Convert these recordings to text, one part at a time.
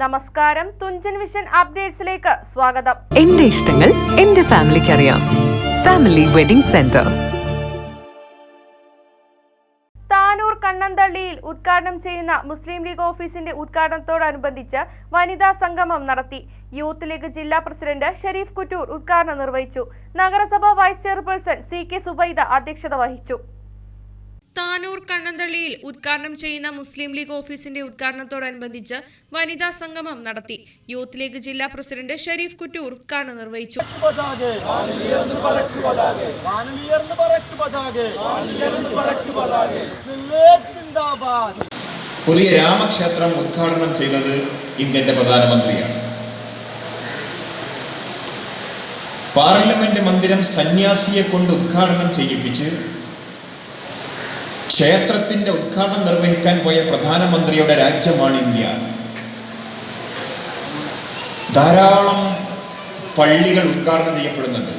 നമസ്കാരം. തുഞ്ചൻ വിഷൻ അപ്ഡേറ്റ്സിലേക്ക് സ്വാഗതം. എന്റെ ഇഷ്ടങ്ങൾ എന്റെ ഫാമിലിക്ക് അറിയാം. Family wedding center. താനൂർ കണ്ണന്തള്ളിയിൽ ഉദ്ഘാടനം ചെയ്യുന്ന മുസ്ലിം ലീഗ് ഓഫീസിന്റെ ഉദ്ഘാടനത്തോടനുബന്ധിച്ച് വനിതാ സംഗമം നടത്തി. യൂത്ത് ലീഗ് ജില്ലാ പ്രസിഡന്റ് ഷെരീഫ് കുറ്റൂർ ഉദ്ഘാടനം നിർവഹിച്ചു. നഗരസഭാ vice chairperson C K Subaida അധ്യക്ഷത വഹിച്ചു. താനൂർ കണ്ണന്തള്ളിയിൽ ഉദ്ഘാടനം ചെയ്യുന്ന മുസ്ലിം ലീഗ് ഓഫീസിന്റെ ഉദ്ഘാടനത്തോടനുബന്ധിച്ച് വനിതാ സംഗമം നടത്തി. യൂത്ത് ലീഗ് ജില്ലാ പ്രസിഡന്റ് ഷരീഫ് കുറ്റൂർ ഉദ്ഘാടനം നിർവഹിച്ചു. പുതിയ രാമക്ഷേത്രം ഉദ്ഘാടനം ചെയ്തത് ഇന്ത്യന്റെ പ്രധാനമന്ത്രിയാണ്. പാർലമെന്റ് മന്ദിരം സന്യാസിയെ കൊണ്ട് ഉദ്ഘാടനം ചെയ്യിപ്പിച്ച് ക്ഷേത്രത്തിന്റെ ഉദ്ഘാടനം നിർവഹിക്കാൻ പോയ പ്രധാനമന്ത്രിയുടെ രാജ്യമാണ് ഇന്ത്യ. ധാരാളം പള്ളികൾ ഉദ്ഘാടനം ചെയ്യപ്പെടുന്നുണ്ട്.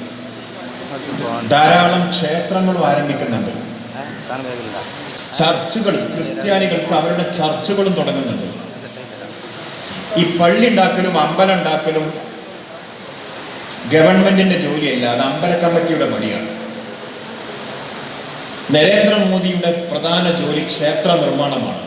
ധാരാളം ക്ഷേത്രങ്ങളും ആരംഭിക്കുന്നുണ്ട്. ചർച്ചുകൾ ക്രിസ്ത്യാനികൾക്ക് അവരുടെ ചർച്ചുകളും തുടങ്ങുന്നുണ്ട്. ഈ പള്ളി ഉണ്ടാക്കലും അമ്പലം ഉണ്ടാക്കലും ഗവൺമെന്റിന്റെ ജോലിയല്ല അത് അമ്പല കമ്മിറ്റിയുടെ പണിയാണ്. നരേന്ദ്രമോദിയുടെ പ്രധാന ജോലി ക്ഷേത്ര നിർമ്മാണമാണ്.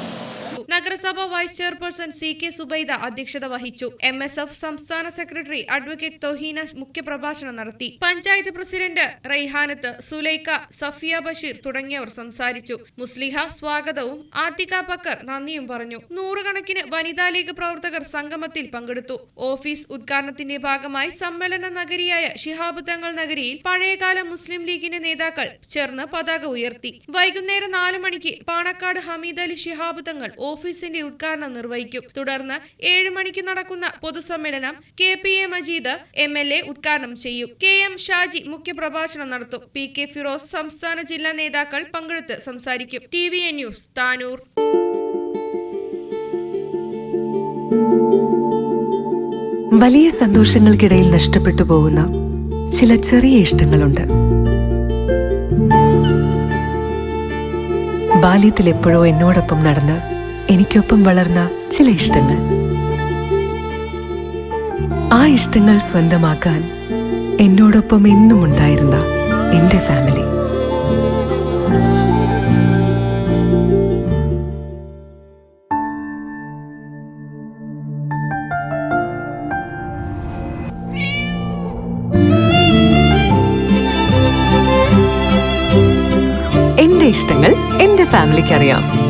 നഗരസഭ vice chairperson C K Subaida അധ്യക്ഷത വഹിച്ചു. എം എസ് എഫ് സംസ്ഥാന സെക്രട്ടറി അഡ്വക്കേറ്റ് തൊഹീന മുഖ്യപ്രഭാഷണം നടത്തി. പഞ്ചായത്ത് പ്രസിഡന്റ് റൈഹാനത്ത് സുലൈക്ക സഫിയ ബഷീർ തുടങ്ങിയവർ സംസാരിച്ചു. മുസ്ലിഹ സ്വാഗതവും ആർട്ടിക ബക്കർ നന്ദിയും പറഞ്ഞു. നൂറുകണക്കിന് വനിതാ ലീഗ് പ്രവർത്തകർ സംഗമത്തിൽ പങ്കെടുത്തു. ഓഫീസ് ഉദ്ഘാടനത്തിന്റെ ഭാഗമായി സമ്മേളന നഗരിയായ ശിഹാബ് തങ്ങൾ നഗരിയിൽ പഴയകാല മുസ്ലിം ലീഗിന്റെ നേതാക്കൾ ചേർന്ന് പതാക ഉയർത്തി. വൈകുന്നേരം നാല് മണിക്ക് പാണക്കാട് ഹമീദ് അലി ശിഹാബ് തങ്ങൾ ഓഫീസിന്റെ ഉദ്ഘാടനം നിർവഹിക്കും. തുടർന്ന് ഏഴ് മണിക്ക് നടക്കുന്ന പൊതുസമ്മേളനം K P A Majeed M L A ഉദ്ഘാടനം ചെയ്യും. കെ എം ഷാജി മുഖ്യപ്രഭാഷണം നടത്തും. പി കെ ഫിറോസ് സംസ്ഥാന ജില്ലാ നേതാക്കൾ പങ്കെടുത്ത് സംസാരിക്കും. T V N news Tanur. വലിയ സന്തോഷങ്ങൾക്കിടയിൽ നഷ്ടപ്പെട്ടു പോകുന്ന ചില ചെറിയ ഇഷ്ടങ്ങളുണ്ട്. ബാല്യത്തിൽ എപ്പോഴോ എന്നോടൊപ്പം നടന്ന് എനിക്കൊപ്പം വളർന്ന ചില ഇഷ്ടങ്ങൾ. ആ ഇഷ്ടങ്ങൾ സ്വന്തമാക്കാൻ എന്നോടൊപ്പം എന്നും ഉണ്ടായിരുന്ന എന്റെ ഫാമിലി. ഇഷ്ടങ്ങൾ എന്റെ ഫാമിലിക്ക് അറിയാം